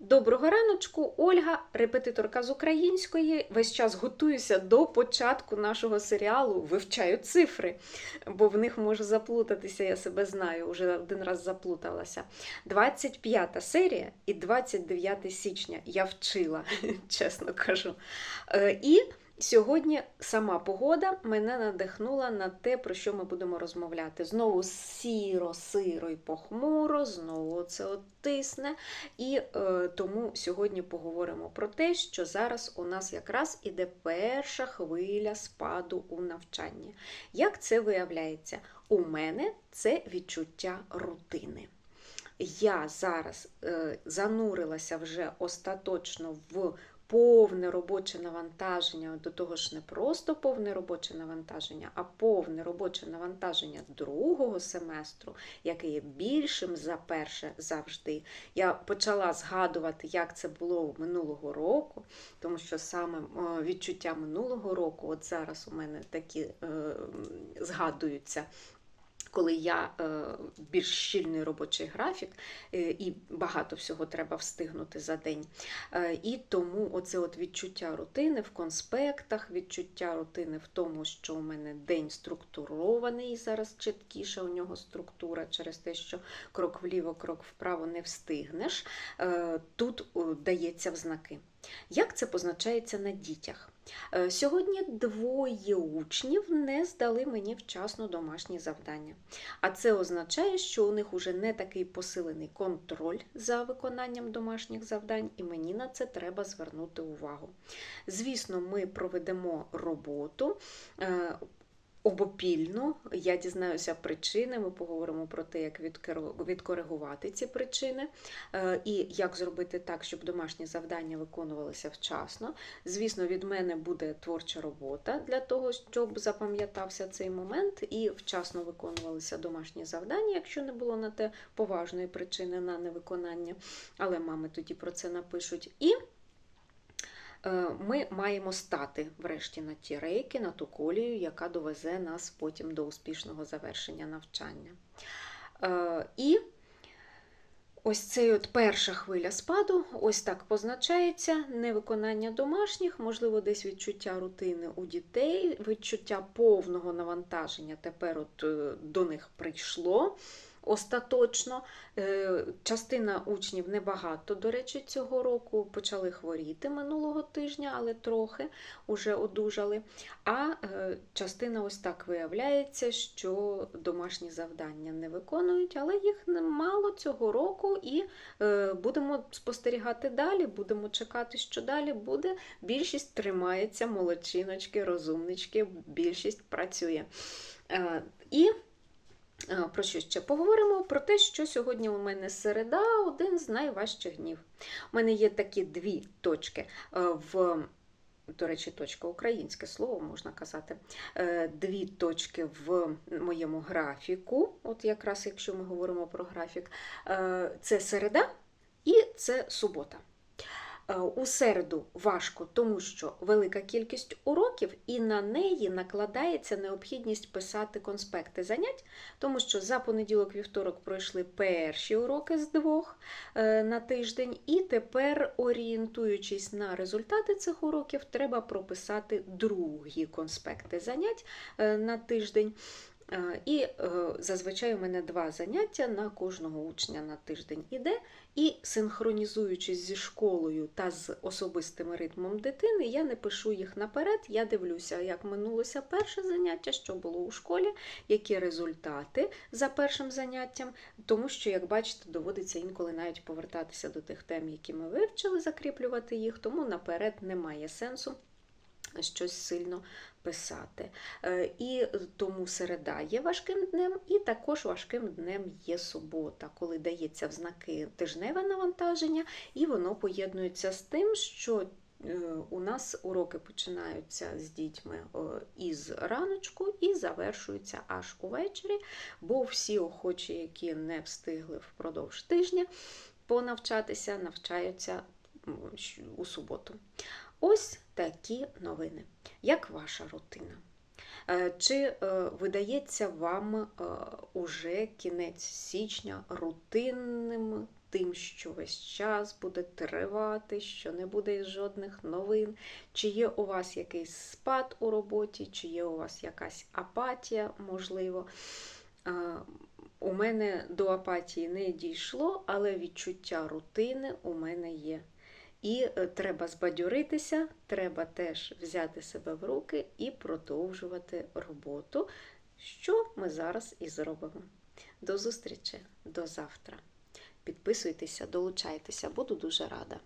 Доброго раночку, Ольга, репетиторка з української. Весь час готуюся до початку нашого серіалу Вивчаю цифри, бо в них можу заплутатися, я себе знаю, вже один раз заплуталася. 25 серія і 29 січня я вчила, чесно кажу. Е, І Сьогодні сама погода мене надихнула на те, про що ми будемо розмовляти. Знову сіро, сиро і похмуро, знову це тисне. І е, тому сьогодні поговоримо про те, що зараз у нас якраз іде перша хвиля спаду у навчанні. Як це виявляється? У мене це відчуття рутини. Я зараз е, занурилася вже остаточно в повне робоче навантаження, до того ж не просто повне робоче навантаження, а повне робоче навантаження другого семестру, яке є більшим за перше завжди. Я почала згадувати, як це було минулого року, тому що саме відчуття минулого року, от зараз у мене такі е, згадуються коли я е, більш щільний робочий графік, е, і багато всього треба встигнути за день. Е, і тому оце от відчуття рутини в конспектах, відчуття рутини в тому, що у мене день структурований, зараз чіткіша у нього структура через те, що крок вліво, крок вправо не встигнеш, тут дається в знаки. Як це позначається на дітях? Е, Сьогодні двоє учнів не здали мені вчасно домашні завдання. А це означає, що у них уже не такий посилений контроль за виконанням домашніх завдань, і мені на це треба звернути увагу. Звісно, ми проведемо роботу. Обопільно я дізнаюся причини. Ми поговоримо про те, як відкоригувати ці причини, е, і як зробити так, щоб домашні завдання виконувалися вчасно. Звісно, від мене буде творча робота для того, щоб запам'ятався цей момент і вчасно виконувалися домашні завдання, якщо не було на те поважної причини на невиконання. Але мами тоді про це напишуть. І ми маємо стати врешті на ті рейки, на ту колію, яка довезе нас потім до успішного завершення навчання. Е, І ось цей от перша хвиля спаду, ось так позначається невиконання домашніх, можливо, десь відчуття рутини у дітей, відчуття повного навантаження тепер от е, до них прийшло. Остаточно Е, частина учнів небагато, до речі, цього року почали хворіти минулого тижня, але трохи вже одужали. А е, частина ось так виявляється, що домашні завдання не виконують, але їх мало цього року, і е, будемо спостерігати далі, будемо чекати, що далі буде. Більшість тримається, молодчиночки, розумнички, більшість працює. І Про що ще поговоримо? Про те, що сьогодні у мене середа один з найважчих днів. У мене є такі дві точки е, в. До речі, точка українське слово можна казати. Е, Дві точки в моєму графіку, от якраз якщо ми говоримо про графік, Е, це середа і це субота. Е, У середу важко, тому що велика кількість уроків, і на неї накладається необхідність писати конспекти занять, тому що за понеділок, вівторок пройшли перші уроки з двох е, на тиждень, і тепер, орієнтуючись на результати цих уроків, треба прописати другі конспекти занять е, на тиждень. Е, І е, зазвичай у мене два заняття на кожного учня на тиждень іде. І синхронізуючись зі школою та з особистим ритмом дитини, я не пишу їх наперед, я дивлюся, як минулося перше заняття, що було у школі, які результати за першим заняттям, тому що, як бачите, доводиться інколи навіть повертатися до тих тем, які ми вивчили, закріплювати їх, тому наперед немає сенсу щось сильно писати. Е, І тому середа є важким днем, і також важким днем є субота, коли дається в знаки тижневе навантаження, і воно поєднується з тим, що е, у нас уроки починаються з дітьми е, із раночку і завершуються аж увечері, бо всі охочі, які не встигли впродовж тижня понавчатися, навчаються у суботу. Ось такі новини. Як ваша рутина? Е, Чи е, видається вам е, уже кінець січня рутинним тим, що весь час буде тривати, що не буде жодних новин, чи є у вас якийсь спад у роботі, чи є у вас якась апатія, можливо. У мене до апатії не дійшло, але відчуття рутини у мене є. І е, треба збадьоритися, треба теж взяти себе в руки і продовжувати роботу, що ми зараз і зробимо. До зустрічі, до завтра. Підписуйтеся, долучайтеся, буду дуже рада.